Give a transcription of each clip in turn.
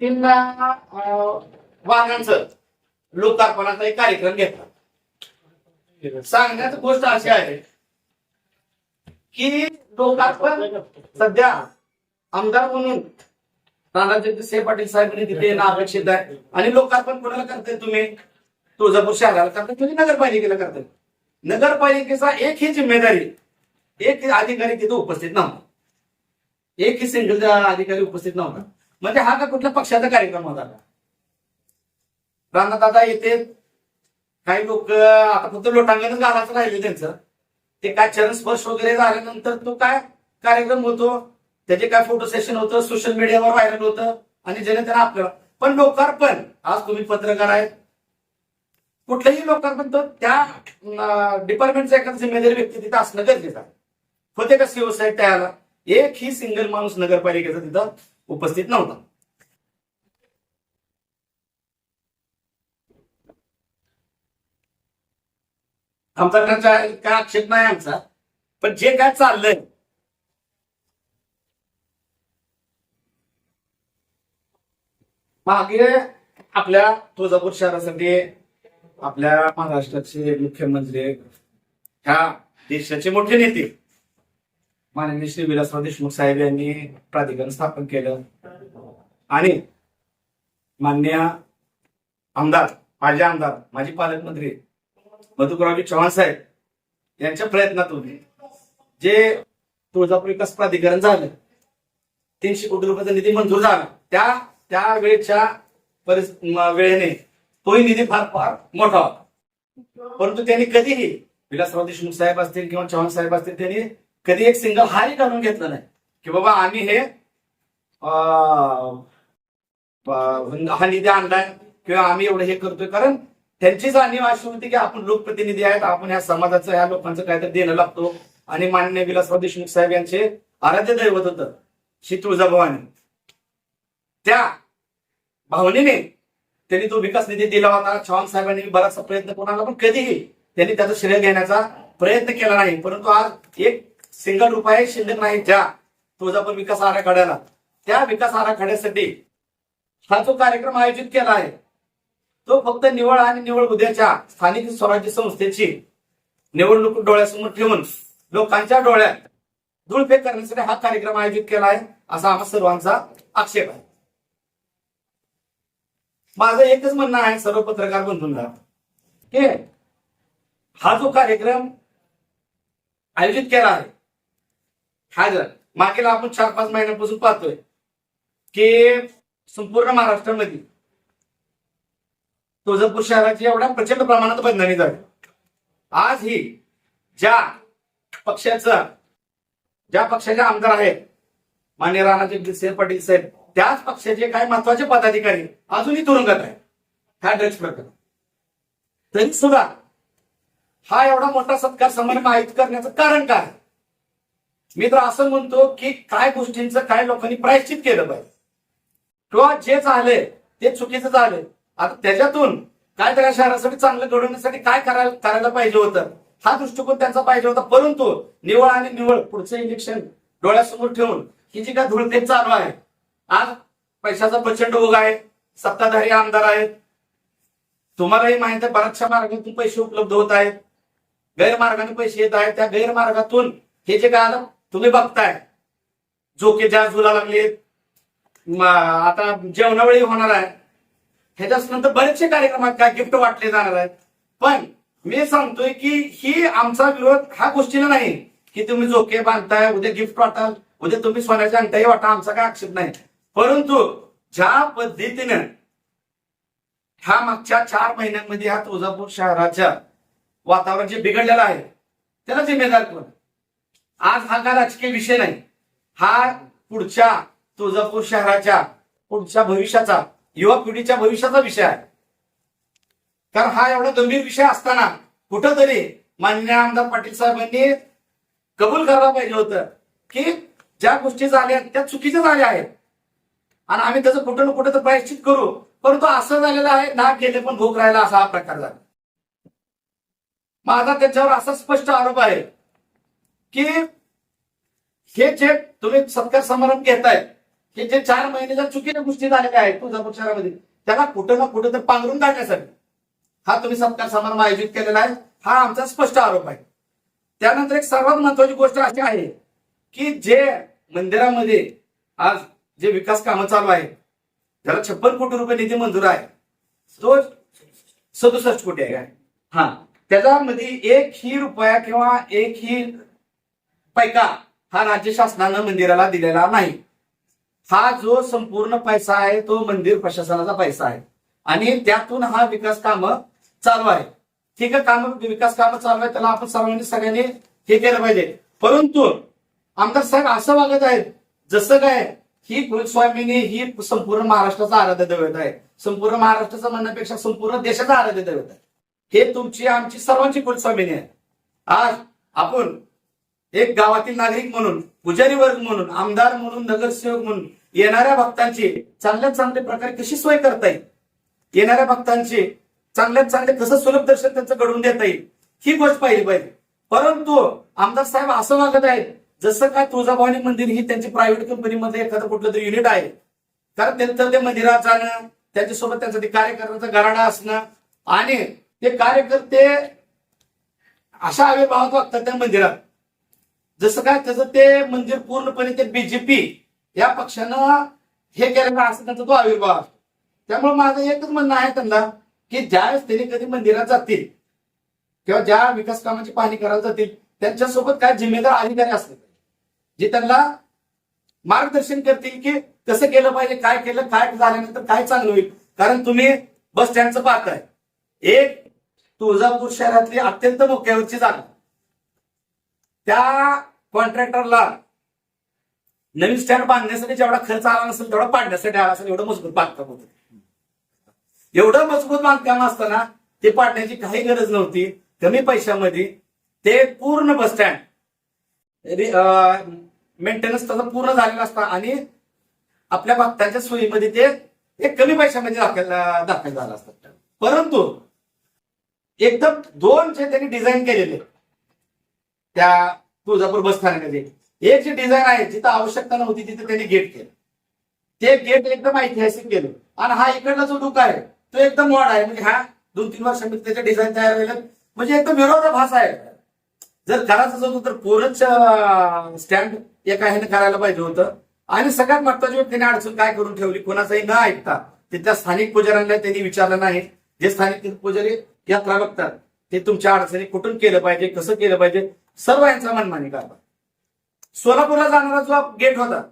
तीनदा वाघांचं लोकार्पणाचा एक कार्यक्रम घेतला. सांगण्याची गोष्ट अशी आहे की लोकार्पण सध्या आमदार म्हणून नानाजी से पाटील साहेबांनी तिथे येणं अपेक्षित आहे. आणि लोकार्पण कोणाला करताय तुम्ही? तुळजापूर शहराला करताय. तुम्ही नगरपालिकेला करताय. नगरपालिकेचा एक ही जिम्मेदारी एक अधिकारी तिथे उपस्थित नव्हता. एक ही सिंगल अधिकारी उपस्थित नव्हता. म्हणजे हा का कुठल्या पक्षाचा कार्यक्रम होता का रानात आता येथे काही लोक आता फक्त लोटांगणच घालायचं राहिले त्यांचं. ते काय चरण स्पर्श वगैरे झाल्यानंतर तो काय कार्यक्रम होतो त्याचे काय फोटो सेशन होतं सोशल मीडियावर व्हायरल होतं आणि जनतेनं आपलं. पण लोकार्पण आज तुम्ही पत्रकार आहेत. कुठल्याही लोकार्पण तर त्या डिपार्टमेंटचा एखादा जिम्मेदारी व्यक्ती तिथं असणं गरजेचं आहे. होते का शिवसाहेब त्याला एक ही सिंगल माणूस नगरपालिकेचा तिथं उपस्थित नव्हता. आमचा त्यांचा काय आक्षेप नाही आमचा पण जे काय चाललंय. मागे आपल्या तुळजापूर शहरासाठी आपल्या महाराष्ट्राचे मुख्यमंत्री ह्या देशाचे मोठे नेते. माननीय श्री विलासराव देशमुख साहेब यांनी प्राधिकरण स्थापन केलं. आणि मान्य आमदार माझे आमदार माजी पालकमंत्री मधुकररावजी चव्हाण साहेब यांच्या प्रयत्नातून जे तुळजापूर विकास प्राधिकरण झालं तीनशे कोटी रुपयाचा निधी मंजूर झाला त्या त्या वेळेच्या परिस वेळेने तोही निधी फार फार मोठा होता. परंतु त्यांनी कधीही विलासराव देशमुख साहेब असतील किंवा चव्हाण साहेब असतील त्यांनी कधी एक सिंगल हाही काढून घेतला नाही. की बाबा आम्ही हे अं, हा निधी आणलाय किंवा आम्ही एवढं हे करतोय. कारण त्यांची जाणीव अशी होती की आपण लोकप्रतिनिधी आहेत आपण ह्या समाजाचं ह्या लोकांचं काहीतरी देणं लागतो. आणि माननीय विलासराव देशमुख साहेब यांचे आराध्य दैवत होतं श्री तुळजाभवानी. त्या भावनेने त्यांनी तो विकास निधी दिला होता. चव्हाण साहेबांनी बराचसा प्रयत्न करून पण कधीही त्यांनी त्याचं श्रेय घेण्याचा प्रयत्न केला नाही. परंतु आज एक सिंगल रुपये शिल्लक नाही ज्या तुळजापूर विकास आराखड्याला. त्या विकास आराखड्यासाठी हा जो कार्यक्रम आयोजित केला आहे तो फक्त निवड आणि निवड उद्याच्या स्थानिक स्वराज्य संस्थेची निवडणूक डोळ्यासमोर ठेवून लोकांच्या डोळ्यात धूळफेक करण्यासाठी हा कार्यक्रम आयोजित केला आहे असा आम्हा सर्वांचा आक्षेप आहे. माझं एकच म्हणणं आहे सर्व पत्रकार बंधूंना की हा जो कार्यक्रम आयोजित केला आहे हा जर. मागील आपण चार पाच महिन्यापासून पाहतोय की संपूर्ण महाराष्ट्रामध्ये तुळजापूर शहराची एवढ्या प्रचंड प्रमाणात बदनामी झाली. आज ही ज्या पक्षाचा ज्या पक्षाचे आमदार आहेत मान्य राणा जगदीशसिंह पाटील साहेब त्याच पक्षाचे काही महत्त्वाचे पदाधिकारी अजूनही तुरुंगात आहेत. ह्या ड्रग्स प्रकरण. तरी सुद्धा हा एवढा मोठा सत्कार समारंभ आयोजित करण्याचं कारण काय? मी तर असं म्हणतो की काय गोष्टींचं काय लोकांनी प्रायश्चित केलं पाहिजे. किंवा जे झालंय ते चुकीचं झालंय. आता त्याच्यातून काय त्या शहरासाठी चांगलं घडवण्यासाठी काय करायला करायला पाहिजे होतं? हा दृष्टिकोन त्यांचा पाहिजे होता. परंतु निवळ आणि निवळ पुढचं इलेक्शन डोळ्यासमोर ठेवून ही जी काय धुळतेच चालू आहे आज पैशाचा प्रचंड ओघ आहे सत्ताधारी आमदार आहेत. तुम्हालाही माहिती आहे बऱ्याचशा मार्गातून पैसे उपलब्ध होत आहेत. गैरमार्गाने पैसे येत आहेत. त्या गैरमार्गातून हे जे काय आलं तुम्ही बघताय. झोके ज्या झुला लागलेत. आता जेवणावेळी होणार आहे. ह्याच्याच नंतर बरेचसे कार्यक्रमात काय गिफ्ट वाटले जाणार आहेत. पण मी सांगतोय की ही आमचा विरोध ह्या गोष्टीला नाही की तुम्ही झोके बांधताय उद्या गिफ्ट वाटाल उद्या तुम्ही सोन्याच्या अंगठाही वाटा आमचा काय आक्षेप नाही. परंतु ज्या पद्धतीनं ह्या मागच्या चार महिन्यांमध्ये ह्या तुळजापूर शहराच्या वातावरण जे बिघडलेलं आहे त्याला जिम्मेदार कोण? आज हा काय राजकीय विषय नाही. हा पुढच्या तुळजापूर शहराच्या पुढच्या भविष्याचा युवा पिढीच्या भविष्याचा विषय आहे. कारण हा एवढा गंभीर विषय असताना कुठंतरी माननीय आमदार पाटील साहेबांनी कबूल करायला पाहिजे होतं की ज्या गोष्टी झाल्या त्या चुकीच्या झाल्या आहेत. आणि आम्ही त्याचं कुठं ना कुठं तर प्रायश्चित करू. परंतु असं झालेलं आहे ना गेले पण भूक राहिला असा हा प्रकार झाला. माझा त्याच्यावर असा स्पष्ट आरोप आहे की हे जे तुम्ही सत्कार समारंभ घेताय की जे चार महिने जर चुकीच्या गोष्टी झालेल्या आहेत तुळजापूर शहरामध्ये त्याला कुठं ना कुठं तर पांघरून काढण्यासाठी हा तुम्ही सत्कार समारंभ आयोजित केलेला आहे हा आमचा स्पष्ट आरोप आहे. त्यानंतर एक सर्वात महत्वाची गोष्ट अशी आहे की जे मंदिरामध्ये आज जे विकास कामं चालू आहे त्याला छप्पन कोटी रुपये निधी मंजूर आहे तो सदुसष्ट कोटी आहे. काय हा त्याच्यामध्ये एक ही रुपया किंवा एक ही पैका हा राज्य शासनानं मंदिराला दिलेला नाही. हा जो संपूर्ण पैसा आहे तो मंदिर प्रशासनाचा पैसा आहे. आणि त्यातून हा विकास काम चालू आहे ठीक आहे काम विकास काम चालू आहे त्याला आपण सर्वांनी सगळ्यांनी हे केलं पाहिजे. परंतु आमदार साहेब असं वागत आहेत जसं काय ही कुलस्वामिनी ही संपूर्ण महाराष्ट्राचा आराध्य दैवत आहे. संपूर्ण महाराष्ट्राचं म्हणण्यापेक्षा संपूर्ण देशाचा आराध्य दैवत आहे. हे तुमची आमची सर्वांची कुलस्वामिनी आहे. आज आपण एक गावातील नागरिक म्हणून पुजारी वर्ग म्हणून आमदार म्हणून नगरसेवक म्हणून येणाऱ्या भक्तांची चांगल्यात चांगल्या प्रकारे कशी सोय करता येईल? येणाऱ्या भक्तांची चांगल्यात चांगले कसं सुलभ दर्शन त्यांचं घडवून देता येईल? ही गोष्ट पाहिली पाहिजे. परंतु आमदार साहेब असं वागत आहेत जसं काय तुळजाभवानी मंदिर ही त्यांची प्रायव्हेट कंपनीमध्ये एखादं कुठलं तरी युनिट आहे. कारण त्यांचं ते मंदिरात जाणं त्यांच्यासोबत त्यांचं ते कार्यकर्त्यांचा गराडा असणं आणि ते कार्यकर्ते अशा आविर्भावात वागतात त्या मंदिरात. जसं काय त्याचं ते मंदिर पूर्णपणे ते बीजेपी या पक्षानं हे केलेलं असं त्यांचा तो आविर्भाव असतो. त्यामुळे माझं एकच म्हणणं आहे त्यांना की ज्यावेळेस त्यांनी कधी मंदिरात जातील किंवा ज्या विकास कामाची पाहणी करायला जातील त्यांच्यासोबत काय जिम्मेदार अधिकारी असले पाहिजे. जे त्यांना मार्गदर्शन करतील की कसं केलं पाहिजे काय केलं काय झाल्यानंतर काय चांगलं होईल. कारण तुम्ही बस स्टँडचं पाहताय. एक तुळजापूर शहरातली अत्यंत मोक्यावरची जागा. त्या कॉन्ट्रॅक्टरला नवीन स्टँड बांधण्यासाठी जेवढा खर्च आला नसेल तेवढा पाडण्यासाठी आला असेल एवढं मजबूत बांधकाम होतं. एवढं मजबूत बांधकाम असताना ते पाडण्याची काही गरज नव्हती. कमी पैशामध्ये ते पूर्ण बस स्टँड मेंटेनन्स त्याचा पूर्ण झालेला असता आणि आपल्या भक्तांच्या सोयीमध्ये ते एक कमी पैशामध्ये दाखल दाखल झालं असतात परंतु एकदम दोन जे त्यांनी डिझाईन केलेले त्या तुळजापूर बस एक जे डिझाईन आहे जिथं आवश्यकता नव्हती तिथे त्यांनी गेट केलं. ते गेट एकदम ऐतिहासिक केलं आणि हा इकडला जो डुका आहे तो एकदम वाढ आहे. म्हणजे हा दोन तीन वर्षांमध्ये त्याचे डिझाईन तयार झाले म्हणजे एकदम विरोधाभास आहे. जर करायचं होतं तर पोरच स्टँड एका ह्याने करायला पाहिजे होतं. आणि सगळ्यात महत्वाची गोष्ट अडचण काय करून ठेवली? कोणाचाही न ऐकता. तिथल्या स्थानिक पुजाऱ्यांना त्यांनी विचारलं नाही. जे स्थानिक पुजारी यात्रा बघतात ते तुमच्या अडचणी कुठून केलं पाहिजे कसं केलं पाहिजे? सर्व यांचा मनमानी कारभार. सोलापूरला जाणारा जो गेट होता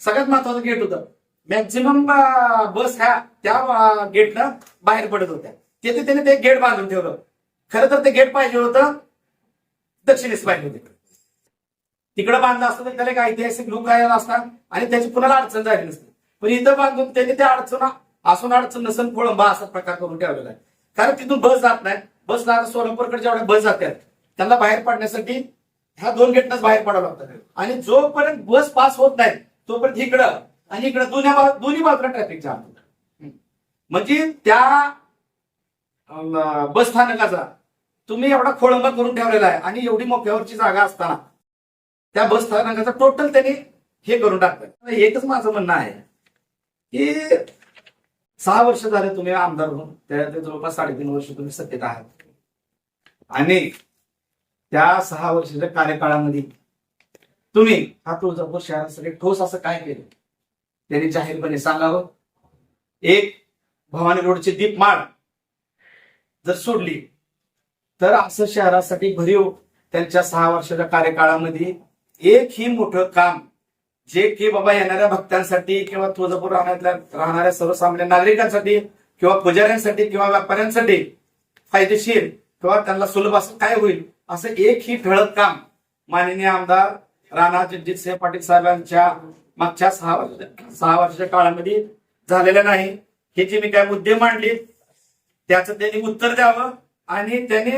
सगळ्यात महत्त्वाचा गेट होता. मॅक्झिमम बस ह्या त्या गेटनं बाहेर पडत होत्या. तिथे त्याने ते गेट बांधून ठेवलं. खरं तर ते गेट पाहिजे होतं दक्षिणेस पाहिजे होते. तिकडं बांधलं असतं तर त्याला एक ऐतिहासिक लुक राहिला असता आणि त्याची कुणाला अडचण झाली नसती. पण इथं बांधून त्यांनी त्या अडचण असून अडचण नसून कोळंबा असा प्रकार करून ठेवलेला आहे. कारण तिथून बस जात नाही. बस जात सोलापूरकडे जेवढ्या बस जातात त्यांना बाहेर पडण्यासाठी ह्या दोन गेटनंच बाहेर पडावं लागतं आणि जोपर्यंत बस पास होत नाही तोपर्यंत इकडं आणि इकडं दोन्ही दोन्ही बाजूला ट्रॅफिक जाम होतं. म्हणजे त्या बस स्थानकाचा तुम्ही एवढा खोळंबा करून ठेवलेला आहे आणि एवढी मोक्यावरची जागा असताना त्या बस स्थानकाचा टोटल त्यांनी हे करून टाकतं एकच माझं म्हणणं आहे की सहा वर्ष झाले तुम्ही आमदार म्हणून त्या जवळपास साडेतीन वर्ष तुम्ही सत्तेत आहात. आणि त्या सहा वर्षाच्या कार्यकाळामध्ये तुम्ही हा तुळजापूर शहरासाठी ठोस असं काय केलं? त्यांनी जाहीरपणे सांगावं एक भवानी रोडची दीपमाळ जर सोडली तर असं शहरासाठी भरीव त्यांच्या सहा वर्षाच्या कार्यकाळामध्ये एक ही मोठं काम जे की बाबा येणाऱ्या भक्तांसाठी किंवा तुळजापूर राहण्यातल्या राहणाऱ्या सर्वसामान्य नागरिकांसाठी किंवा पुजाऱ्यांसाठी किंवा व्यापाऱ्यांसाठी फायदेशीर किंवा त्यांना सुलभ असं काय होईल? असं एकही ठळक काम माननीय आमदार राणा जगजितसिंह पाटील साहेबांच्या मागच्या सहा वर्ष सहा वर्षाच्या काळामध्ये झालेलं नाही. हे जे मी काय मुद्दे मांडले त्याचं त्यांनी उत्तर द्यावं आणि त्यांनी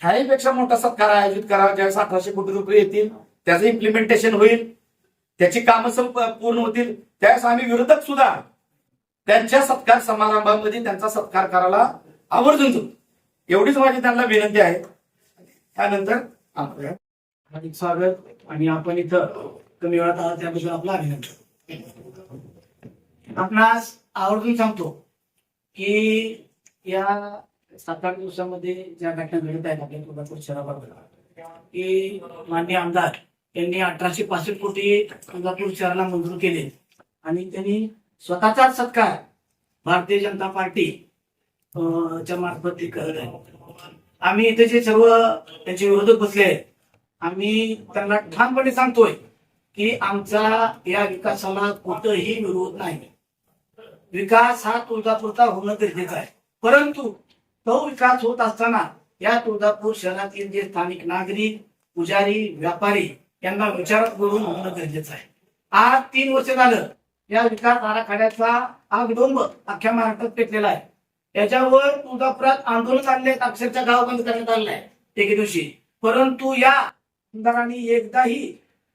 ह्याहीपेक्षा मोठा सत्कार आयोजित करावा ज्यावेळेस अठराशे कोटी रुपये येतील त्याचं इम्प्लिमेंटेशन होईल त्याची कामं संप- पूर्ण होतील त्यावेळेस आम्ही विरोधक सुद्धा त्यांच्या सत्कार समारंभामध्ये त्यांचा सत्कार करायला आवर्जून जाऊ. एवढीच माझी त्यांना विनंती आहे. त्यानंतर आपल्या हार्दिक स्वागत. आणि आपण इथं कमी वेळात आला त्याबद्दल आपलं अभिनंदन. आपणास आवर्जून सांगतो की या सात आठ दिवसामध्ये ज्या घटना घडत आहेत आपल्या कोल्हापूर शहराबाबत की मान्य आमदार यांनी अठराशे पासष्ट कोटी कोल्हापूर शहराला मंजूर केले. आणि त्यांनी स्वतःचा सत्कार भारतीय जनता पार्टी अं, च्या मार्फत ते करत आहे आम्ही इथे जे सर्व त्यांचे विरोधक बसले आहेत आम्ही त्यांना ठामपणे सांगतोय की आमचा या विकासाला कुठंही विरोध नाही. विकास हा तुळजापूरचा होणं गरजेचं आहे. परंतु तो विकास होत असताना या तुळजापूर शहरातील जे स्थानिक नागरिक पुजारी व्यापारी यांना विचारात करून होणं गरजेचं आहे. आज तीन वर्ष झालं या विकास आराखड्याचा हा विलंब अख्ख्या महाराष्ट्रात पेटलेला आहे. याच्यावर तुळजापुरात आंदोलन चालले अक्षरशः गाव बंद करण्यात आलेलं आहे एके दिवशी. परंतु या आमदारांनी एकदाही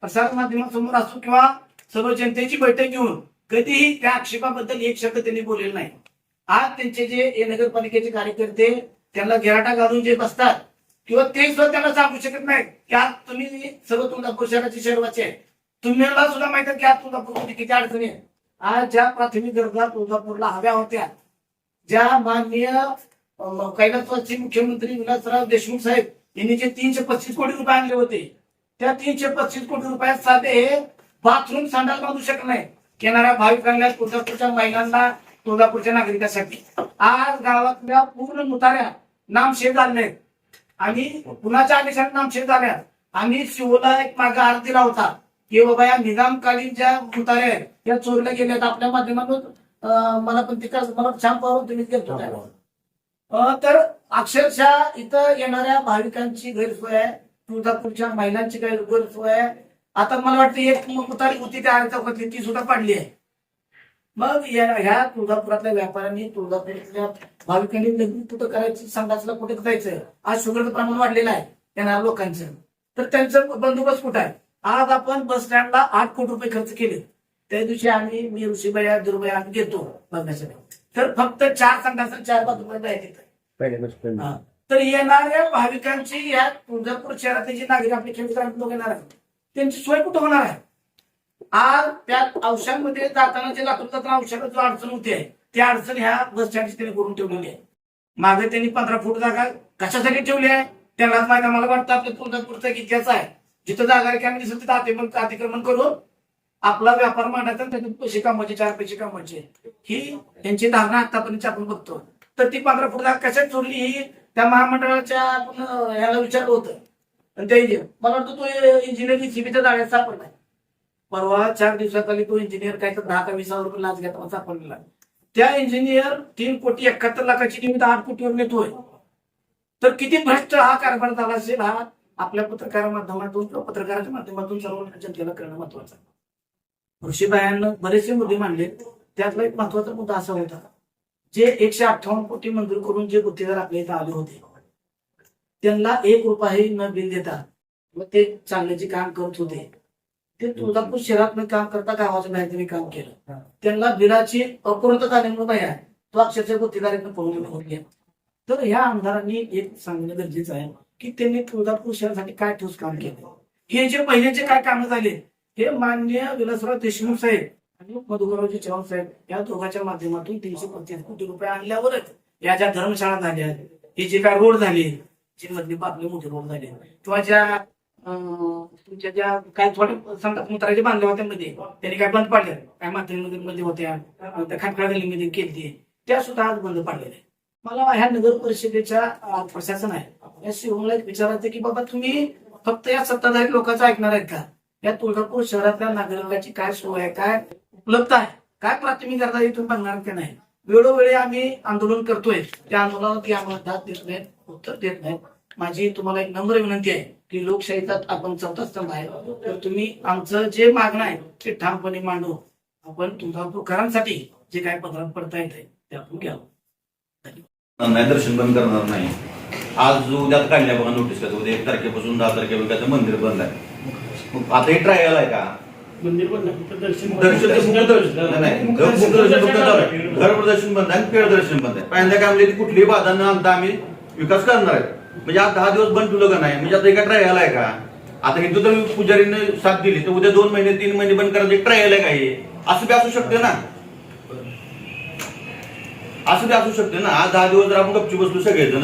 प्रसार माध्यमासमोर असो किंवा सर्व जनतेची बैठक घेऊन कधीही त्या आक्षेपाबद्दल एक शब्द त्यांनी बोललेला नाही. आज त्यांचे जे नगरपालिकेचे कार्यकर्ते त्यांना घेराटा घालून जे बसतात किंवा ते सुद्धा त्यांना सांगू शकत नाही की आज तुम्ही सर्व तुळजापूर शहराचे शहरवाचे आहे तुम्हाला सुद्धा माहीत आहे की आज तुळजापूरमध्ये किती अडचणी आहे आज ज्या प्राथमिक गरजा तुळजापूरला हव्या होत्या ज्या माननीय कैलासवासचे मुख्यमंत्री विलासराव देशमुख साहेब यांनी जे तीनशे पस्तीस कोटी रुपये आणले होते त्या तीनशे पस्तीस कोटी रुपयात साधे हे बाथरूम संडास बांधू शकत नाही. येणाऱ्या भाविकांना तुळजापूरच्या महिलांना तुळजापूरच्या नागरिकांसाठी. आज गावातल्या पूर्ण मुताऱ्या नामशेष झाले आणि कुणाच्या आदेशाने नामशेष झाल्या आम्ही शिवला एक मागे अर्ज दिला होता. की बाबा या निजामकालीन ज्या मुताऱ्या आहेत त्या चोरल्या गेल्या आपल्या माध्यमातून मला पण तिकडे मला छान पाहून तुम्ही गेलो तर अक्षरशः इथं येणाऱ्या भाविकांची गैरसोय आहे. तुळजापूरच्या महिलांची काही गैरसोय आहे. आता मला वाटतं एक मुतारी होती त्या आर्य चौकातली ती सुद्धा पाडली आहे. मग या- ह्या तुळजापुरातल्या व्यापाऱ्यांनी तुळजापुरातल्या भाविकांनी लग्न कुठं करायची संडासला कुठे जायचं आज शुगरचं प्रमाण वाढलेलं आहे येणाऱ्या लोकांचं. तर त्यांचं बंदोबस्त कुठं आहे? आज आपण बस स्टँडला आठ कोटी रुपये खर्च केले. त्या दिवशी आम्ही मी ऋषीबाई दुर्बाई आम्ही घेतो बघण्यासाठी. तर फक्त चार आणि चार बाथरूम आहे तिथं. हा. तर येणाऱ्या भाविकांची या तुळजापूर शहरातले जे नागरिक आपले लोक येणार आहेत त्यांची सोय कुठं होणार आहे? आज त्या औषधामध्ये जाताना जे लातूर जाताना औषधात जो अडचण होते त्या अडचण ह्या बस स्टँडची त्यांनी करून ठेवलेली आहे. मागे त्यांनी पंधरा फूट जागा कशासाठी ठेवली आहे? त्यांनाच माहिती आहे. मला वाटतं आपल्या तुळजापूरचा इतिहास आहे. जिथं जागा रिकामी दिसेल तिथं अतिक्रमण करून आपला व्यापार मांडायचा त्यातून पैसे कमवायचे चार पैसे कमवायचे. ही त्यांची धारणा आतापर्यंत आपण बघतो तर ती पंधरा फूट कशात चोरली ही त्या महामंडळाच्या आपण ह्याला विचारलं होतं. आणि ते मला वाटतं तो इंजिनिअरिंग सीबीच्या जाळ्यात सापडला परवा चार दिवसाखाली तो इंजिनियर काय तर दहा का वीस हजार रुपये लाच घेताना सापडलेला त्या इंजिनियर तीन कोटी एकाहत्तर लाखाची निमित्त आठ कोटीवर नेतोय. तर किती भ्रष्ट हा कारभार झाला असेल हा आपल्या पत्रकार माध्यमातून किंवा पत्रकाराच्या माध्यमातून सर्व जनतेला करणं महत्वाचं आहे. ऋषीबायांना बरेचसे मुद्दे मांडले. त्यातला एक महत्त्वाचा मुद्दा असा होता जे एकशे अठ्ठावन्न कोटी मंजूर करून जे गुत्तेदार आपल्या इथं आले होते त्यांना एक रुपयाही न बिल देता व ते चांगल्याचे काम करत होते. ते तुळजापूर शहरात काम करता गावाच्या बाहेर त्यांनी काम केलं. त्यांना बिलाची अपूर्णता झाल्यामुळे बाहेर आहे. तो अक्षरशः गुत्तेदारीनं पळून होते तर ह्या आमदारांनी एक सांगणं गरजेचं आहे की त्यांनी तुळजापूर शहरासाठी काय ठोस काम केलं? हे जे पहिल्याचे काय कामं झाले हे मान्य विलासराव देशमुख साहेब आणि मधुकररावजी चव्हाण साहेब या दोघांच्या माध्यमातून तीनशे पस्तीस कोटी रुपये आणल्यावरच या ज्या धर्मशाळा झाल्या हे जे काय रोड झाले जे मधले आपले मोठे रोड झाले किंवा ज्या अं, तुमच्या ज्या काय थोड्या समजा मुत्राचे बांधले होत्या मध्ये त्यांनी काय बंद पाडल्या काय माध्यमिकमध्ये होत्या अं, त्या गल्लीमध्ये केली त्या सुद्धा आज बंद पाडलेल्या मला ह्या नगर परिषदेच्या प्रशासन आहे. या शिवला एक विचारायचं की बाबा तुम्ही फक्त या सत्ताधारी लोकांचं ऐकणार आहेत का? या तुळजापूर शहरातल्या नागरिकांची काय सोय आहे? काय उपलब्ध आहे? काय प्राथमिक गरजा हे बघणार की नाही? वेळोवेळी आम्ही आंदोलन करतोय. त्या आंदोलनावरती आम्हाला दाद देत नाहीत उत्तर देत नाहीत. माझी तुम्हाला एक नम्र विनंती आहे की लोकशाहीचा आपण चौथा स्तंभ आहे. तर तुम्ही आमचं जे मागणं आहे ते ठामपणे मांडू आपण तुळजापूरकरांसाठी जे काय पदरात पडता येते ते आपण घ्यावं. नाही दर्शन बंद करणार नाही. आज उद्या काढल्या बघा नोटीस करतो उद्या एक तारखेपासून दहा तारखेपर्यंत मंदिर बंद आहे. आता हे ट्रायल आहे का? मंदिर दर्शन दर्शन ते मुख दर्शन नाही, नाही. घर दर्शन फक्त चालू आहे. घर प्रदर्शन बंद आहे पेड दर्शन बंद आहे. पहिल्यांदा काय म्हणजे कुठलीही बाधा न आणता आम्ही विकास करणार आहे. म्हणजे आज दहा दिवस बंद ठेवलं का नाही? म्हणजे आता एका ट्रायल आहे का? आता हिंदू तर पुजारीने साथ दिली तर उद्या दोन महिने तीन महिने बंद करायचं ट्रायल आहे काही असं बी असू शकते ना. असं बी असू शकते ना. आज दहा दिवस जर आपण गपची बसलो सगळेजण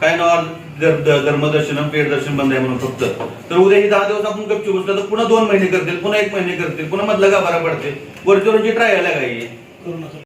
काय नाव धर्मदर्शन पेट दर्शन बंद आहे म्हणून फक्त. तर उद्या ही दहा दिवस आपण गपची बसलो तर पुन्हा दोन महिने करतील पुन्हा एक महिने करतील पुन्हा मधला गाभारा पडते. वरची वरची ट्रायल आहे काही